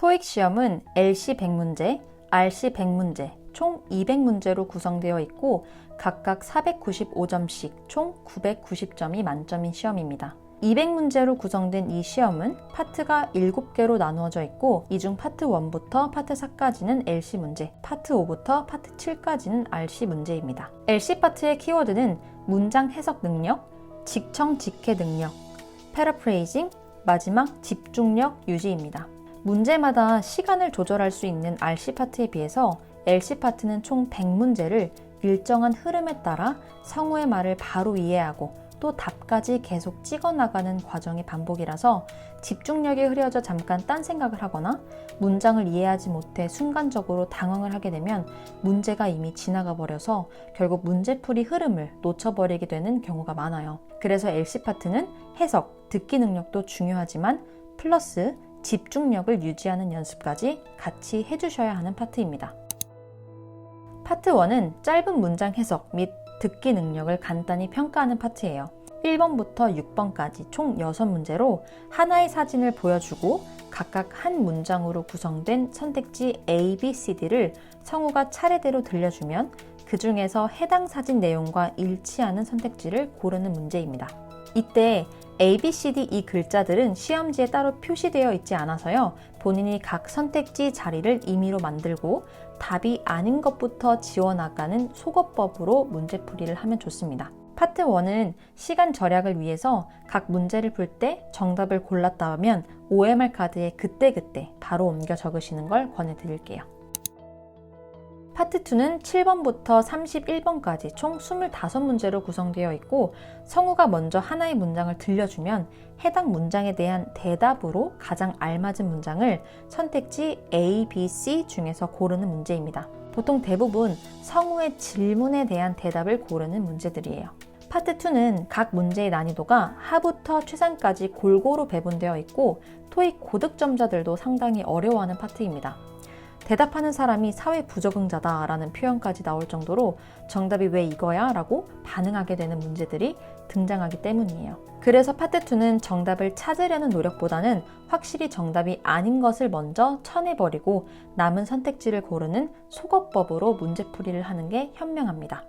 토익 시험은 LC 100문제, RC 100문제, 총 200문제로 구성되어 있고 각각 495점씩 총 990점이 만점인 시험입니다. 200문제로 구성된 이 시험은 파트가 7개로 나누어져 있고 이 중 파트 1부터 파트 4까지는 LC 문제, 파트 5부터 파트 7까지는 RC 문제입니다. LC 파트의 키워드는 문장 해석 능력, 직청 직해 능력, 패러프레이징, 마지막 집중력 유지입니다. 문제마다 시간을 조절할 수 있는 RC 파트에 비해서 LC 파트는 총 100문제를 일정한 흐름에 따라 성우의 말을 바로 이해하고 또 답까지 계속 찍어 나가는 과정의 반복이라서 집중력이 흐려져 잠깐 딴 생각을 하거나 문장을 이해하지 못해 순간적으로 당황을 하게 되면 문제가 이미 지나가 버려서 결국 문제풀이 흐름을 놓쳐버리게 되는 경우가 많아요. 그래서 LC 파트는 해석, 듣기 능력도 중요하지만 플러스 집중력을 유지하는 연습까지 같이 해주셔야 하는 파트입니다. 파트 1은 짧은 문장 해석 및 듣기 능력을 간단히 평가하는 파트예요. 1번부터 6번까지 총 6문제로 하나의 사진을 보여주고 각각 한 문장으로 구성된 선택지 A, B, C, D를 성우가 차례대로 들려주면 그 중에서 해당 사진 내용과 일치하는 선택지를 고르는 문제입니다. 이때 A, B, C, D 이 글자들은 시험지에 따로 표시되어 있지 않아서요. 본인이 각 선택지 자리를 임의로 만들고 답이 아닌 것부터 지워나가는 속어법으로 문제풀이를 하면 좋습니다. 파트 1은 시간 절약을 위해서 각 문제를 풀 때 정답을 골랐다 하면 OMR 카드에 그때그때 바로 옮겨 적으시는 걸 권해드릴게요. 파트 2는 7번부터 31번까지 총 25문제로 구성되어 있고 성우가 먼저 하나의 문장을 들려주면 해당 문장에 대한 대답으로 가장 알맞은 문장을 선택지 A, B, C 중에서 고르는 문제입니다. 보통 대부분 성우의 질문에 대한 대답을 고르는 문제들이에요. 파트 2는 각 문제의 난이도가 하부터 최상까지 골고루 배분되어 있고 토익 고득점자들도 상당히 어려워하는 파트입니다. 대답하는 사람이 사회 부적응자다 라는 표현까지 나올 정도로 정답이 왜 이거야? 라고 반응하게 되는 문제들이 등장하기 때문이에요. 그래서 파트 2는 정답을 찾으려는 노력보다는 확실히 정답이 아닌 것을 먼저 쳐내버리고 남은 선택지를 고르는 속어법으로 문제풀이를 하는 게 현명합니다.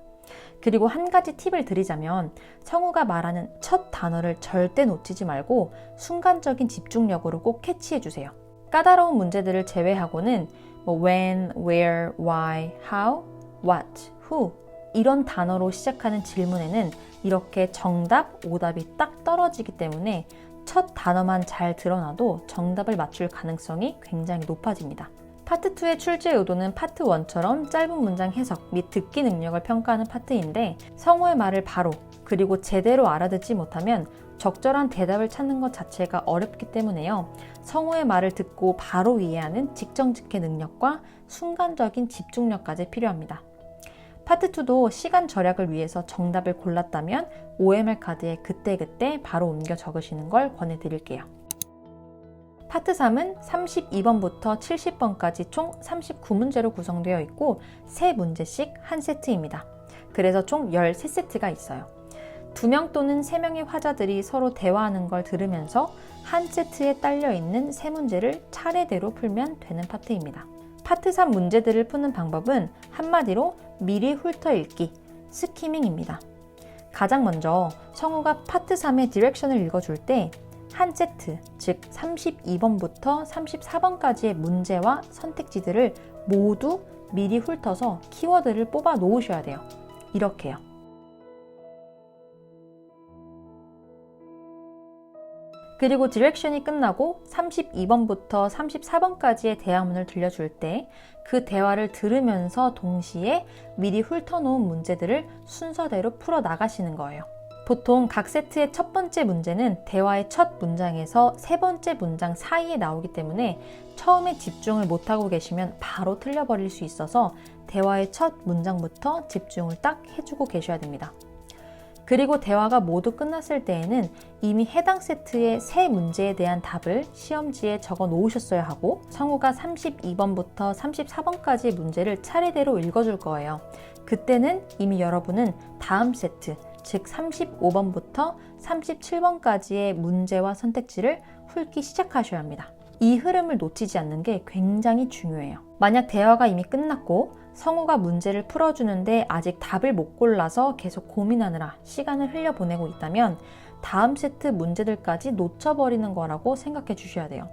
그리고 한 가지 팁을 드리자면 성우가 말하는 첫 단어를 절대 놓치지 말고 순간적인 집중력으로 꼭 캐치해 주세요. 까다로운 문제들을 제외하고는 뭐 when, where, why, how, what, who 이런 단어로 시작하는 질문에는 이렇게 정답, 오답이 딱 떨어지기 때문에 첫 단어만 잘 드러나도 정답을 맞출 가능성이 굉장히 높아집니다. 파트 2의 출제 의도는 파트 1처럼 짧은 문장 해석 및 듣기 능력을 평가하는 파트인데 성우의 말을 바로 그리고 제대로 알아듣지 못하면 적절한 대답을 찾는 것 자체가 어렵기 때문에요. 성우의 말을 듣고 바로 이해하는 직정직해 능력과 순간적인 집중력까지 필요합니다. 파트 2도 시간 절약을 위해서 정답을 골랐다면 OMR 카드에 그때그때 바로 옮겨 적으시는 걸 권해드릴게요. 파트 3은 32번부터 70번까지 총 39문제로 구성되어 있고 3문제씩 한 세트입니다. 그래서 총 13세트가 있어요. 2명 또는 3명의 화자들이 서로 대화하는 걸 들으면서 한 세트에 딸려 있는 세 문제를 차례대로 풀면 되는 파트입니다. 파트 3 문제들을 푸는 방법은 한마디로 미리 훑어 읽기, 스키밍입니다. 가장 먼저 성우가 파트 3의 디렉션을 읽어줄 때 한 세트, 즉 32번부터 34번까지의 문제와 선택지들을 모두 미리 훑어서 키워드를 뽑아 놓으셔야 돼요. 이렇게요. 그리고 디렉션이 끝나고 32번부터 34번까지의 대화문을 들려줄 때 그 대화를 들으면서 동시에 미리 훑어놓은 문제들을 순서대로 풀어 나가시는 거예요. 보통 각 세트의 첫 번째 문제는 대화의 첫 문장에서 세 번째 문장 사이에 나오기 때문에 처음에 집중을 못하고 계시면 바로 틀려버릴 수 있어서 대화의 첫 문장부터 집중을 딱 해주고 계셔야 됩니다. 그리고 대화가 모두 끝났을 때에는 이미 해당 세트의 세 문제에 대한 답을 시험지에 적어 놓으셨어야 하고 성우가 32번부터 34번까지 문제를 차례대로 읽어줄 거예요. 그때는 이미 여러분은 다음 세트, 즉 35번부터 37번까지의 문제와 선택지를 훑기 시작하셔야 합니다. 이 흐름을 놓치지 않는 게 굉장히 중요해요. 만약 대화가 이미 끝났고 성우가 문제를 풀어주는데 아직 답을 못 골라서 계속 고민하느라 시간을 흘려보내고 있다면 다음 세트 문제들까지 놓쳐버리는 거라고 생각해 주셔야 돼요.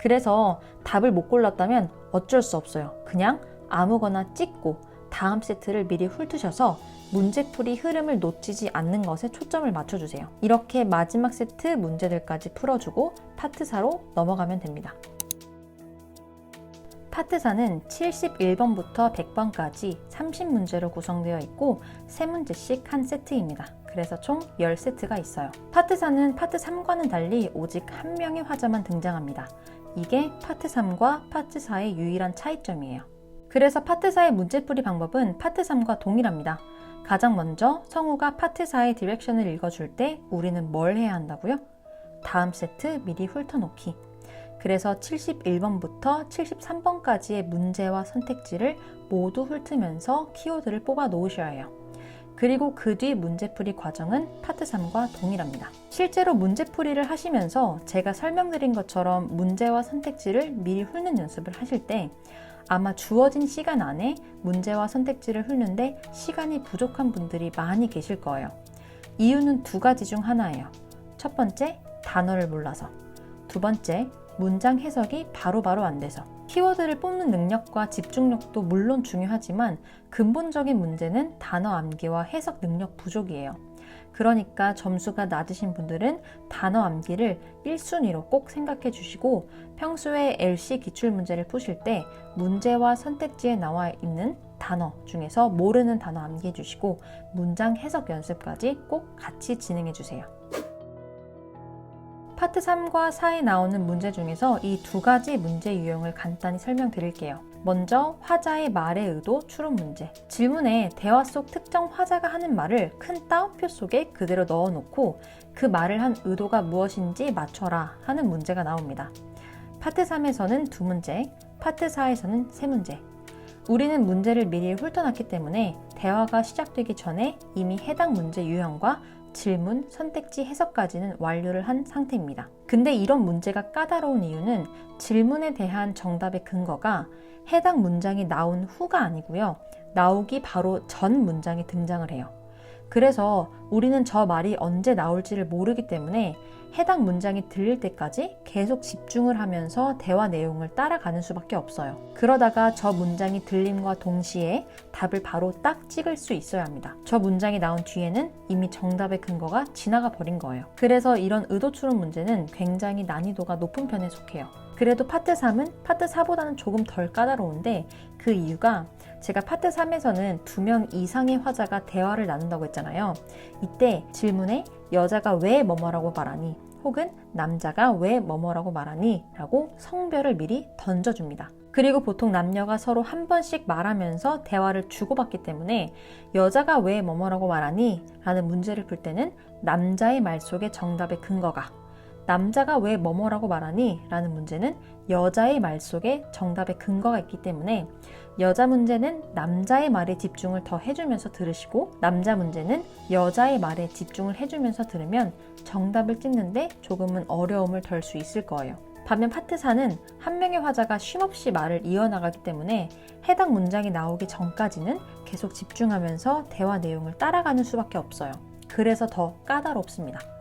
그래서 답을 못 골랐다면 어쩔 수 없어요. 그냥 아무거나 찍고 다음 세트를 미리 훑으셔서 문제풀이 흐름을 놓치지 않는 것에 초점을 맞춰주세요. 이렇게 마지막 세트 문제들까지 풀어주고 파트 4로 넘어가면 됩니다. 파트 4는 71번부터 100번까지 30문제로 구성되어 있고 3문제씩 한 세트입니다. 그래서 총 10세트가 있어요. 파트 4는 파트 3과는 달리 오직 한 명의 화자만 등장합니다. 이게 파트 3과 파트 4의 유일한 차이점이에요. 그래서 파트 4의 문제풀이 방법은 파트 3과 동일합니다. 가장 먼저 성우가 파트 4의 디렉션을 읽어줄 때 우리는 뭘 해야 한다고요? 다음 세트 미리 훑어놓기. 그래서 71번부터 73번까지의 문제와 선택지를 모두 훑으면서 키워드를 뽑아 놓으셔야 해요. 그리고 그 뒤 문제풀이 과정은 파트 3과 동일합니다. 실제로 문제풀이를 하시면서 제가 설명드린 것처럼 문제와 선택지를 미리 훑는 연습을 하실 때 아마 주어진 시간 안에 문제와 선택지를 훑는데 시간이 부족한 분들이 많이 계실 거예요. 이유는 두 가지 중 하나예요. 첫 번째, 단어를 몰라서. 두 번째, 문장 해석이 바로 바로 안 돼서. 키워드를 뽑는 능력과 집중력도 물론 중요하지만 근본적인 문제는 단어 암기와 해석 능력 부족이에요. 그러니까 점수가 낮으신 분들은 단어 암기를 1순위로 꼭 생각해 주시고 평소에 LC 기출 문제를 푸실 때 문제와 선택지에 나와 있는 단어 중에서 모르는 단어 암기해 주시고 문장 해석 연습까지 꼭 같이 진행해 주세요. 파트 3과 4에 나오는 문제 중에서 이 두 가지 문제 유형을 간단히 설명드릴게요. 먼저 화자의 말의 의도 추론 문제. 질문에 대화 속 특정 화자가 하는 말을 큰 따옴표 속에 그대로 넣어 놓고 그 말을 한 의도가 무엇인지 맞춰라 하는 문제가 나옵니다. 파트 3에서는 두 문제, 파트 4에서는 세 문제. 우리는 문제를 미리 훑어놨기 때문에 대화가 시작되기 전에 이미 해당 문제 유형과 질문, 선택지 해석까지는 완료를 한 상태입니다. 근데 이런 문제가 까다로운 이유는 질문에 대한 정답의 근거가 해당 문장이 나온 후가 아니고요. 나오기 바로 전 문장이 등장을 해요. 그래서 우리는 저 말이 언제 나올지를 모르기 때문에 해당 문장이 들릴 때까지 계속 집중을 하면서 대화 내용을 따라가는 수밖에 없어요. 그러다가 저 문장이 들림과 동시에 답을 바로 딱 찍을 수 있어야 합니다. 저 문장이 나온 뒤에는 이미 정답의 근거가 지나가 버린 거예요. 그래서 이런 의도 추론 문제는 굉장히 난이도가 높은 편에 속해요. 그래도 파트 3은 파트 4보다는 조금 덜 까다로운데 그 이유가 제가 파트 3에서는 두 명 이상의 화자가 대화를 나눈다고 했잖아요. 이때 질문에 여자가 왜 뭐뭐라고 말하니 혹은 남자가 왜 뭐뭐라고 말하니 라고 성별을 미리 던져줍니다. 그리고 보통 남녀가 서로 한 번씩 말하면서 대화를 주고받기 때문에 여자가 왜 뭐뭐라고 말하니? 라는 문제를 풀 때는 남자의 말 속에 정답의 근거가 남자가 왜 뭐뭐라고 말하니? 라는 문제는 여자의 말 속에 정답의 근거가 있기 때문에 여자 문제는 남자의 말에 집중을 더 해주면서 들으시고 남자 문제는 여자의 말에 집중을 해주면서 들으면 정답을 찍는데 조금은 어려움을 덜 수 있을 거예요. 반면 파트 4는 한 명의 화자가 쉼없이 말을 이어나가기 때문에 해당 문장이 나오기 전까지는 계속 집중하면서 대화 내용을 따라가는 수밖에 없어요. 그래서 더 까다롭습니다.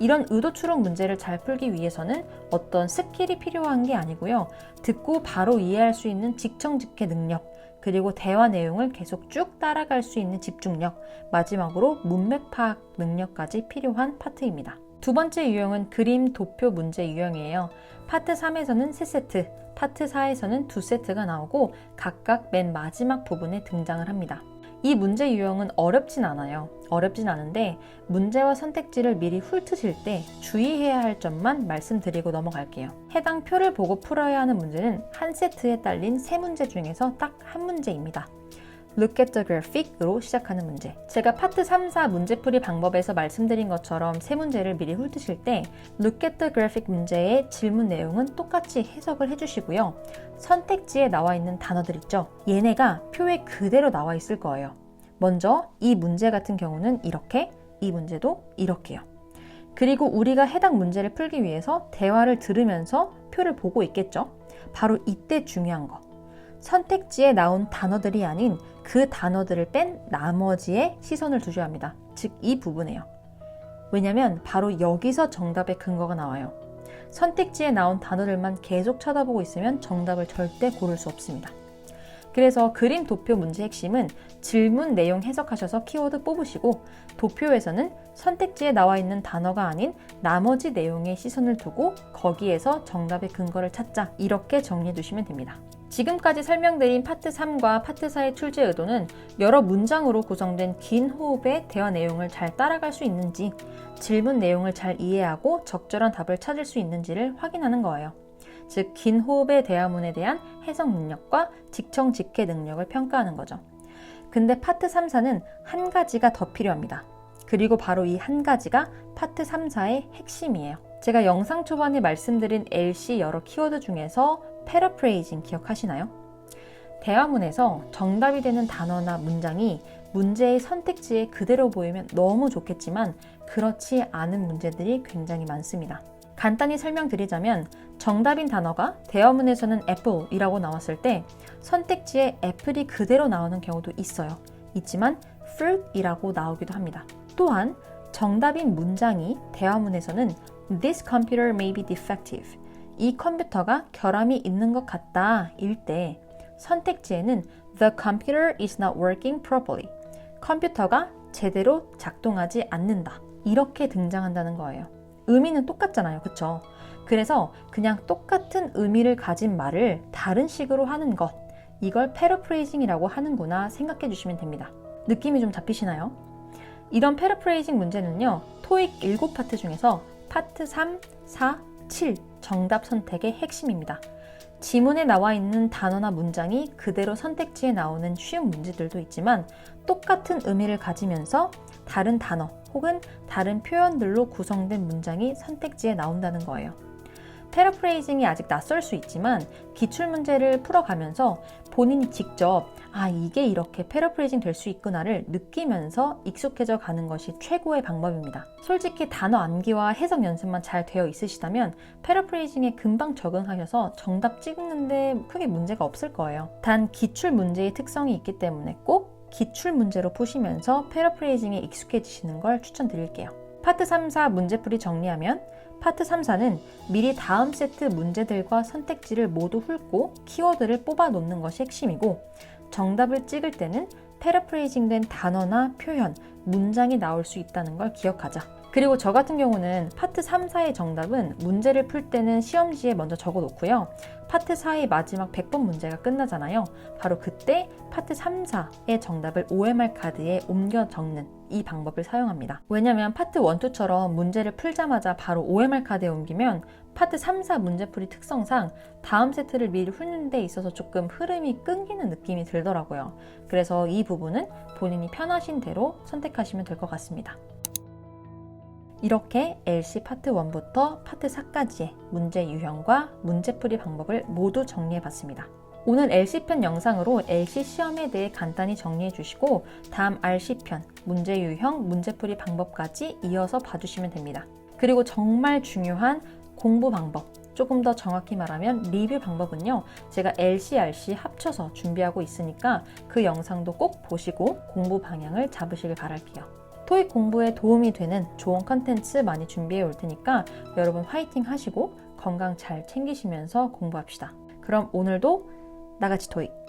이런 의도 추론 문제를 잘 풀기 위해서는 어떤 스킬이 필요한 게 아니고요. 듣고 바로 이해할 수 있는 직청직해 능력, 그리고 대화 내용을 계속 쭉 따라갈 수 있는 집중력, 마지막으로 문맥 파악 능력까지 필요한 파트입니다. 두 번째 유형은 그림 도표 문제 유형이에요. 파트 3에서는 3세트, 파트 4에서는 2세트가 나오고 각각 맨 마지막 부분에 등장을 합니다. 이 문제 유형은 어렵진 않아요. 어렵진 않은데 문제와 선택지를 미리 훑으실 때 주의해야 할 점만 말씀드리고 넘어갈게요. 해당 표를 보고 풀어야 하는 문제는 한 세트에 딸린 세 문제 중에서 딱 한 문제입니다. Look at the graphic으로 시작하는 문제. 제가 파트 3, 4 문제풀이 방법에서 말씀드린 것처럼 세 문제를 미리 훑으실 때 Look at the graphic 문제의 질문 내용은 똑같이 해석을 해주시고요. 선택지에 나와 있는 단어들 있죠? 얘네가 표에 그대로 나와 있을 거예요. 먼저 이 문제 같은 경우는 이렇게, 이 문제도 이렇게요. 그리고 우리가 해당 문제를 풀기 위해서 대화를 들으면서 표를 보고 있겠죠. 바로 이때 중요한 거. 선택지에 나온 단어들이 아닌 그 단어들을 뺀 나머지에 시선을 두셔야 합니다. 즉, 이 부분에요. 왜냐면 바로 여기서 정답의 근거가 나와요. 선택지에 나온 단어들만 계속 쳐다보고 있으면 정답을 절대 고를 수 없습니다. 그래서 그림 도표 문제 핵심은 질문 내용 해석하셔서 키워드 뽑으시고 도표에서는 선택지에 나와 있는 단어가 아닌 나머지 내용에 시선을 두고 거기에서 정답의 근거를 찾자 이렇게 정리해 두시면 됩니다. 지금까지 설명드린 파트 3과 파트 4의 출제 의도는 여러 문장으로 구성된 긴 호흡의 대화 내용을 잘 따라갈 수 있는지 질문 내용을 잘 이해하고 적절한 답을 찾을 수 있는지를 확인하는 거예요. 즉, 긴 호흡의 대화문에 대한 해석 능력과 직청 직해 능력을 평가하는 거죠. 근데 파트 3, 4는 한 가지가 더 필요합니다. 그리고 바로 이 한 가지가 파트 3, 4의 핵심이에요. 제가 영상 초반에 말씀드린 LC 여러 키워드 중에서 패러프레이징 기억하시나요? 대화문에서 정답이 되는 단어나 문장이 문제의 선택지에 그대로 보이면 너무 좋겠지만 그렇지 않은 문제들이 굉장히 많습니다. 간단히 설명드리자면 정답인 단어가 대화문에서는 apple이라고 나왔을 때 선택지에 애플이 그대로 나오는 경우도 있어요. 있지만 fruit이라고 나오기도 합니다. 또한 정답인 문장이 대화문에서는 this computer may be defective 이 컴퓨터가 결함이 있는 것 같다 일 때 선택지에는 the computer is not working properly 컴퓨터가 제대로 작동하지 않는다 이렇게 등장한다는 거예요. 의미는 똑같잖아요. 그쵸? 그래서 그냥 똑같은 의미를 가진 말을 다른 식으로 하는 것 이걸 패러프레이징이라고 하는구나 생각해 주시면 됩니다. 느낌이 좀 잡히시나요? 이런 패러프레이징 문제는요. 토익 7파트 중에서 파트 3, 4, 7 정답 선택의 핵심입니다. 지문에 나와 있는 단어나 문장이 그대로 선택지에 나오는 쉬운 문제들도 있지만 똑같은 의미를 가지면서 다른 단어 혹은 다른 표현들로 구성된 문장이 선택지에 나온다는 거예요. 패러프레이징이 아직 낯설 수 있지만 기출 문제를 풀어가면서 본인이 직접 아 이게 이렇게 패러프레이징 될 수 있구나를 느끼면서 익숙해져 가는 것이 최고의 방법입니다. 솔직히 단어 암기와 해석 연습만 잘 되어 있으시다면 패러프레이징에 금방 적응하셔서 정답 찍는데 크게 문제가 없을 거예요. 단 기출 문제의 특성이 있기 때문에 꼭 기출 문제로 푸시면서 패러프레이징에 익숙해지시는 걸 추천드릴게요. 파트 3, 4 문제풀이 정리하면 파트 3, 4는 미리 다음 세트 문제들과 선택지를 모두 훑고 키워드를 뽑아 놓는 것이 핵심이고 정답을 찍을 때는 패러프레이징된 단어나 표현, 문장이 나올 수 있다는 걸 기억하자. 그리고 저 같은 경우는 파트 3, 4의 정답은 문제를 풀 때는 시험지에 먼저 적어 놓고요. 파트 4의 마지막 100번 문제가 끝나잖아요. 바로 그때 파트 3, 4의 정답을 OMR 카드에 옮겨 적는 이 방법을 사용합니다. 왜냐면 파트 1, 2처럼 문제를 풀자마자 바로 OMR 카드에 옮기면 파트 3, 4 문제풀이 특성상 다음 세트를 미리 훑는 데 있어서 조금 흐름이 끊기는 느낌이 들더라고요. 그래서 이 부분은 본인이 편하신 대로 선택하시면 될 것 같습니다. 이렇게 LC 파트 1부터 파트 4까지의 문제 유형과 문제풀이 방법을 모두 정리해 봤습니다. 오늘 LC편 영상으로 LC 시험에 대해 간단히 정리해 주시고 다음 RC편 문제 유형, 문제풀이 방법까지 이어서 봐주시면 됩니다. 그리고 정말 중요한 공부 방법, 조금 더 정확히 말하면 리뷰 방법은요. 제가 LCRC 합쳐서 준비하고 있으니까 그 영상도 꼭 보시고 공부 방향을 잡으시길 바랄게요. 토익 공부에 도움이 되는 좋은 컨텐츠 많이 준비해 올 테니까 여러분 화이팅 하시고 건강 잘 챙기시면서 공부합시다. 그럼 오늘도 나같이 토익